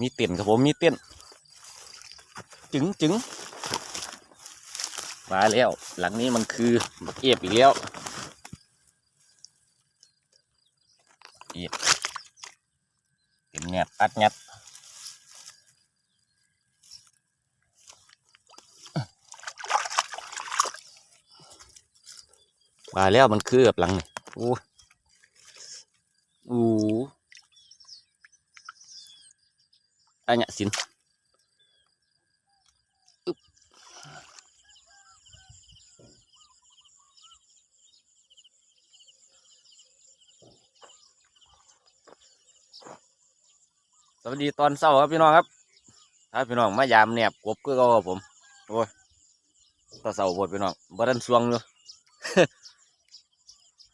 มีเต้นครับผมมีเต้นจึงจึงมาแล้ว หลังนี้มันคือบักเอฟอีกแล้วเอฟเต็มแงบอัดงัดมาแล้วมันคือแบบหลังนี่โอ้โอ้ อันเนี้ยสินอึ๊บสวัสดีตอนเช้าครับพี่น้องครับถ้าพี่น้องมายามแนบกบก็ก็ผม โอ้ยตอนเช้าปวดพี่น้องบ่ทันสวงอยู่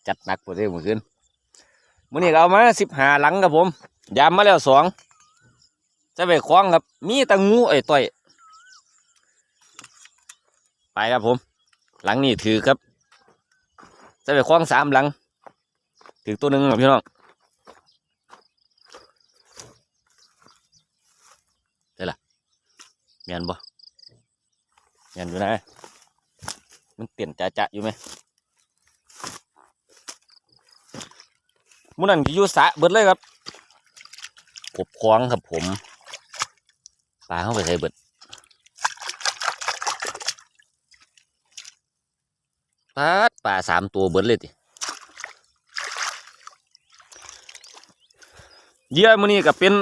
จัดหนักปวดเลยเมื่อคืนมื้อนี้เอามาสิบหาหลังครับผม ยามมาแล้วสอง จะไปคล้องครับ มีตะงูไอ้ต่อย ไปครับผม หลังนี้ถือครับ จะไปคล้องสามหลัง ถือตัวหนึ่งครับพี่น้องได้ละเมียนบ่เมียนอยู่นะมันเตียนจะจะอยู่ไหมมุนันก็อยู่สะเบิดเลยครับกบคล้องครับผม ปลาเข้าไปใส่เบิดปลาปลาสามตัวเบิดเลยติเยื่อมือนี้ก็เป็น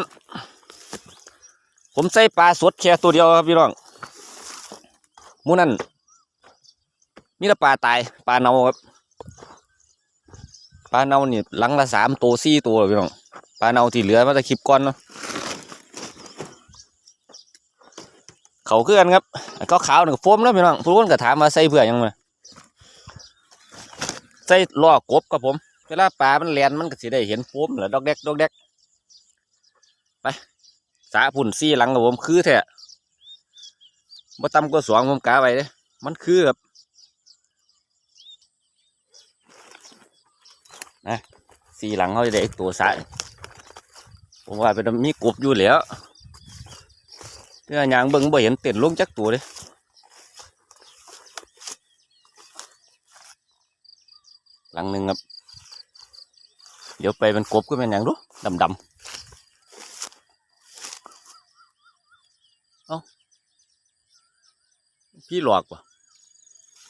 ผมใส่ปลาสดแค่ตัวเดียวครับพี่น้องมูนั้นมีแต่ปลาตายปลาเน่าครับปลาเน่านี่หลังละสามตัวสี่ตัวพี่น้องปลาเน่าที่เหลือมาจะคลิปก่อนเนาะ เขาคือกันครับก็ขาวหนึ่งโฟมแล้วพี่น้องผู้คนก็ถามมาใส่เพื่อยังไงใส่ล้อกบครับผม เวลาปลา มันแลนมันก็สิได้เห็นโฟมแล้วดอกแดกดอกแดกไปสาพุ่นซี่หลังครับผมคือแท้บ่ต่ำกว่าสองผมกาไว้เด้มันคือครับนะสี่หลังเขาจะได้ตัวสายผมว่าเป็นมีกบอยู่แล้ว เพื่อยางเบิ่งบ่เห็นเต็นลงจักตัวเลยหลังหนึ่งครับ เดี๋ยวไปเป็นกบก็เป็นอย่างรู้ดำดำเอ้าพี่หลอกว่ะ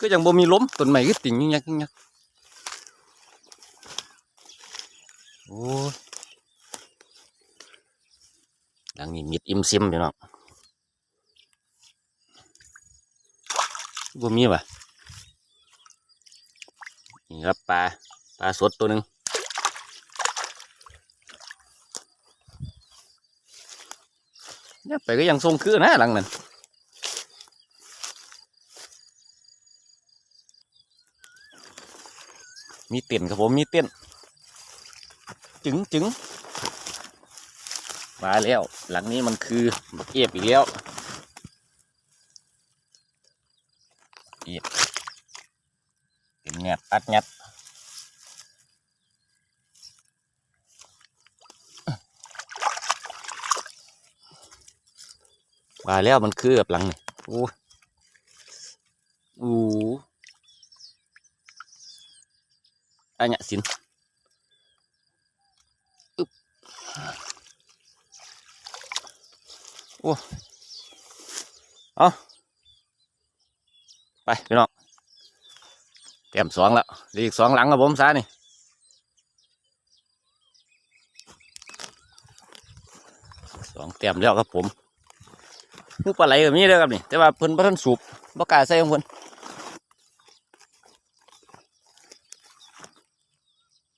ก็ยังบ่มีล้มต้นใหม่ก็ติ่งยิ่งยักยังยักโอ้ยหลังนี้มิดอิ่มซิมพี่น้อง บ่มีว่ะนี่ครับปลาปลาสดตัวหนึ่งเนี่ยไปก็ยังทรงคือนะหลังนั้นมีเต้นครับผมมีเต้นจึงจึงมาแล้ว หลังนี้มันคือเอฟอีกแล้วเอฟเต็มแงบ อัดงัดมาแล้วมันคือแบบหลังนี่โอ้โอ้อันเนี้ยสินโอ้เอาไปพี่น้อง เตรียมสองแล้วเหลืออีกสองหลังครับผมซานี่สองเตรียมแล้วครับผมมุกปลาไหลแบบนี้เด้อครับนี่แต่ว่าเพิ่นบ่ทันสูบบ่กล้าใส่ของเพิ่น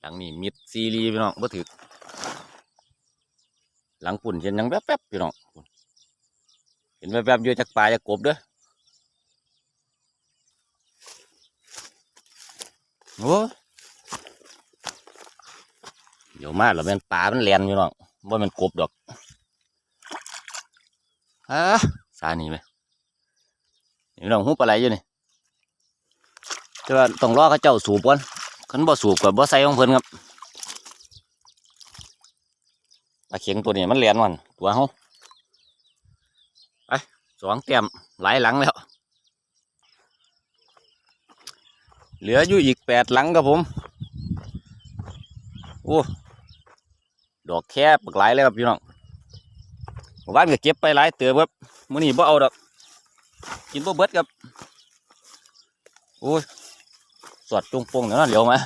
หลังนี้มิดซีรีพี่น้องบ่ถือหลังปุ่นเห็นยังแป๊บๆพี่น้องเห็นแวบๆอยู่จากปลาจากกบเด้อ โอ้เดี๋ยวมาแล้วแม่นปลามันแลนอยู่น้องว่ามันกบดอกฮะสานี่ไหมนี่น้องหูปลาไหลอยู่นี่แต่ว่าต้องรอเขาเจ้าสูบก่อนคันบ่สูบกับบ่ใส่ของเพิ่นครับปลาเข็งตัวนี้มันแลนมันตัวเฮาไปสองแต้มหลายหลังแล้ว เหลืออยู่อีกแปดหลังครับผมโอ้ดอกแค่ปักหลายเลยครับพี่น้องบ้านก็เก็บไปหลายเตือครับมื้อนี้บ่เอาดอก กินบ่เบิดครับโอ้ยสอดจงปงเดี๋ยวนั้นเดี๋ยวมา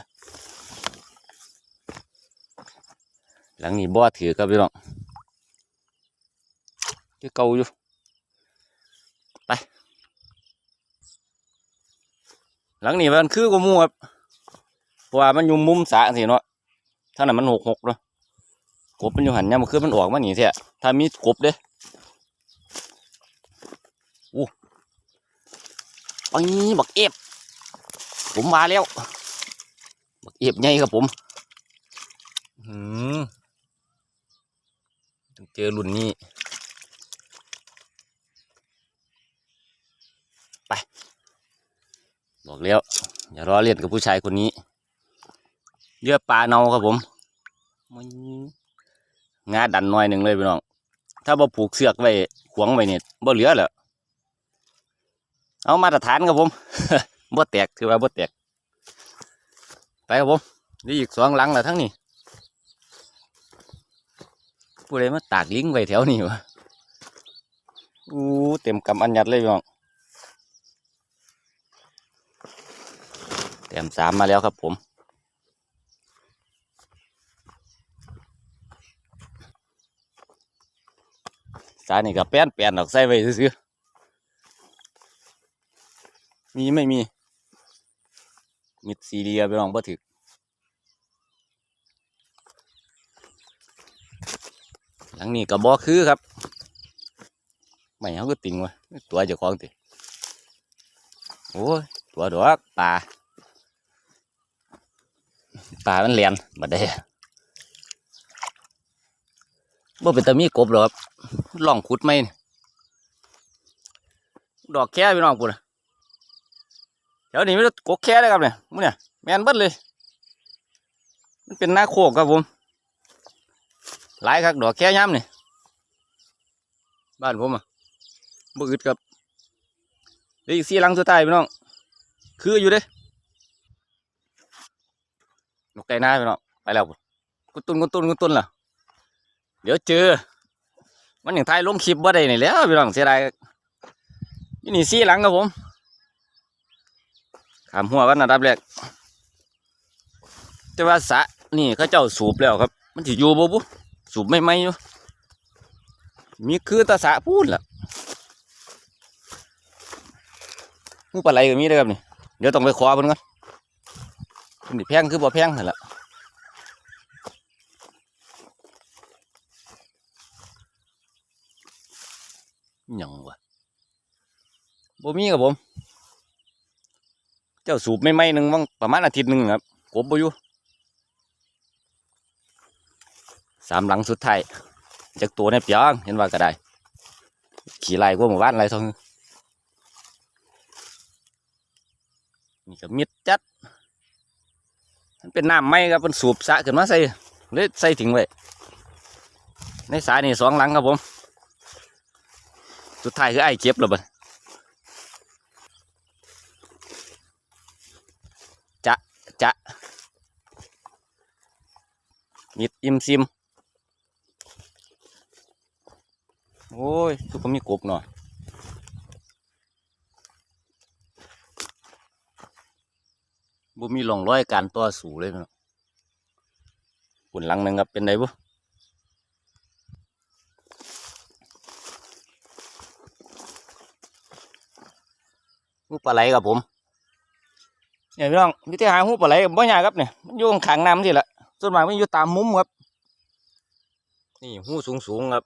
หลังนี้บ่ถือครับพี่น้องที่เก่าอยู่ไป หลังนี้มันคือกว่าหมูครับเพราะว่ามันอยู่มุมสะสิเนาะถ้านั้นมันหกหกเนาะกบมันอยู่หันเนี่ยมันคือมันออกมาหนีเถอะถ้ามีกบเด้อู้ปังบักเอฟผมมาแล้ว บักเอฟใหญ่ครับผมอืมเจอรุ่นนี้ ไป บอกแล้ว อย่ารอเล่นกับผู้ชายคนนี้เลือปลาเนาครับผมงาดันหน่อยหนึ่งเลยพี่น้อง ถ้าบ่ผูกเสือกไว้ขวงไว้เนี่ยบ่เหลือแล้วเอามาตรฐานครับผมบ่แตกถือว่าบ่แตก ไปครับผมนี่อีกสองหลังแล้วทั้งนี้ผู้ใดมาตากลิงไว้แถวนี้วะอู้เต็มกำอันยัดเลยพี่น้อง ต็มสามมาแล้วครับผมสายนี่ก็แป้นแป้นดอกใส่ไว้ซื้อมีไม่มีมิดซีเรียไปลองบ่ถึกหลังนี้ก็บ่คือครับไม่เขาก็ติงวะตัวเจ้าของติโอ้ยตัวดอกปลา ปลามันเลียนบัดได้บ่เป็นตะมีกบหรอครับล่องขุดไม่ดอกแค่พี่น้องกูนะเดี๋ยวนี้ไม่ได้กกแค่เลยครับเนี่ยมึงเนี่ยแมนเบิดเลย มันเป็นหน้าโคกครับผมหลายครับดอกแค่ย้ำนี่บ้านผมอะบ่อึดครับเหลืออีกสี่หลังสุดท้ายพี่น้อง คืออยู่เด้ นกไก่หน้าพี่น้องไปแล้วกุตุนกุตุนกุตุนล่ะ เดี๋ยวเจอ มันอย่างไทยลงคลิปบ่ได้นี่แล้วพี่น้องเสียดายนี่นี่สี่หลังครับผมขามหัวกันอันดับแรกแต่ว่าสะนี่เขาเจ้าสูบแล้วครับ มันจะอยู่บ่บุสูบไม่ไหมอยู่มีคือตาสะพูดล่ะงูปลาไหลก็มีเด้อครับนี่ เดี๋ยวต้องไปคว้าเพิ่นก่อน มันนี่แพงคือบ่แพงนั่นล่ะยังวะบ่มีครับผม เจ้าสูบไม่ไหมหนึ่งวังประมาณอาทิตย์หนึ่งครับกบบ่อยู่สามหลังสุดท้ายจากตัวในเปียงเห็นว่าก็ได้ ขี่ไล่กว่าหมู่บ้านไรทองนี่ก็มิดจัด มันเป็นน้ำไหมครับมันสูบสะขึ้นมาใส่เลยใส่ถึงไว้ในสายนี่สองหลังครับผม สุดท้ายคือไอ้เก็บแล้วบัดจะจะมิดอิมซิม โอ้ยทุกคนมีกบเนาะ บ่มีร่องรอยการต่อสู้เลยเนาะปุ่นหลังหนึ่งครับเป็นไงบุหูปลาไหลครับผมเนี่ยพี่น้องวิธีหาหูปลาไหลบ่ยากครับเนี่ยมันอยู่ข้างๆน้ำที่ละส่วนมากมันอยู่ตามมุมครับ นี่หูสูงๆครับ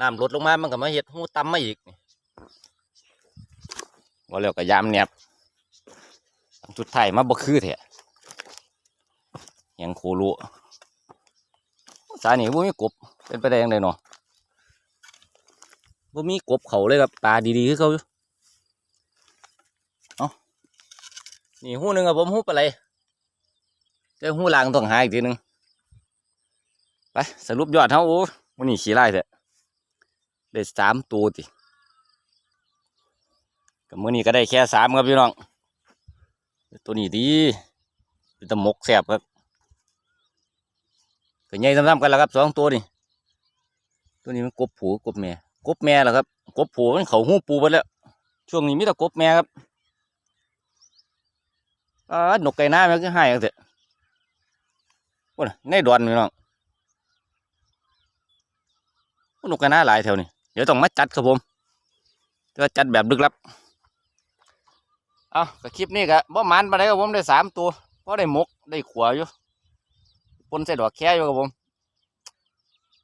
น้ำลดลงมามันก็มาเห็ดหูต่ำมาอีกนี่ว่าแล้วก็ยามแนบ จุดไทายมาบ่คือแท้ยังโครุสายนี่บ่มีกบ เป็นไปได้ยังไงเนาะบ่มีกบเขาเลยครับปลาดีๆคือเขาอยู่เอ้านี่หู้หนึ่งครับผมหูปลาไหลแต่หูลางต้องหาอีกทีหนึงไปสรุปยอดเขาโอ้วันนี้ขี้ไล่เถอะได้สามตัวติกับมือนี้ก็ได้แค่สามครับพี่น้อง ตัวนี้ดีเป็นตะมกแสบครับก็ใหญ่ซ้ำๆกันแล้วครับสองตัวนี่ตัวนี้มันกบผูกบแม่กบแม่แหละครับกบผูมันเขาหูปูไปแล้ว ช่วงนี้มีแต่กบแม่ครับอ่านกไก่หน้ามันก็ให้กันเถอะโอ้ยในดอนพี่น้องโอ้นกไก่หน้าหลายแถวนี้เดี๋ยวต้องมาจัดครับผมแต่ว่าจัดแบบลึกลับ เอาก็คลิปนี้ก็บ่มันมาได้ครับผมได้สามตัวเพราะได้มกได้ขวาอยู่ปนใส่ดอกแค่อยู่ครับผม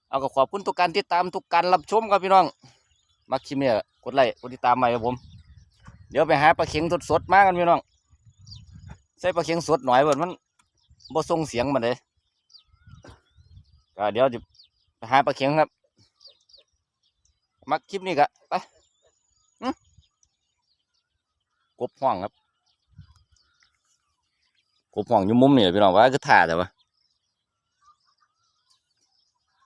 เอาก็ขอบคุณทุกการติดตามทุกการรับชมครับพี่น้อง มาคลิปนี้กดไลค์กดติดตามใหมาครับผม เดี๋ยวไปหาปลาเข็งสดๆมากันพี่น้อง ใส่ปลาเข็งสดหน่อยเบิดมันบ่ส่งเสียงมันเลยก็เดี๋ยวจะไปหาปลาเข็งครับมาคลิปนี้ก็ไป กบห้องครับกบห้องอยู่มุมนี่แหละพี่น้องว่าคือถ่าแต่ว่า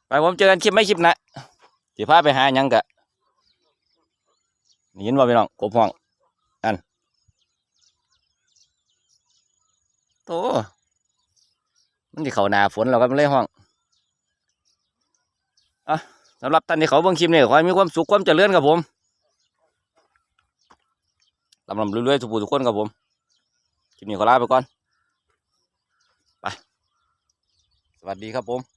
ไปผมเจอกันคลิปไม่คลิปนะสิพาไปหายังกะนี่เห็นว่าพี่น้องกบห้องอันโตมันจะเขาหนาฝนแล้วครับมันเลยห้องอะสำหรับท่านที่เขาเบิ่งคลิปเนี้ขอให้มีความสุขความเจริญครับผม ลำลำเรื่อยๆทุกผู้ทุกคนครับผมคลิปนี้ขอลาไปก่อน ไป สวัสดีครับผม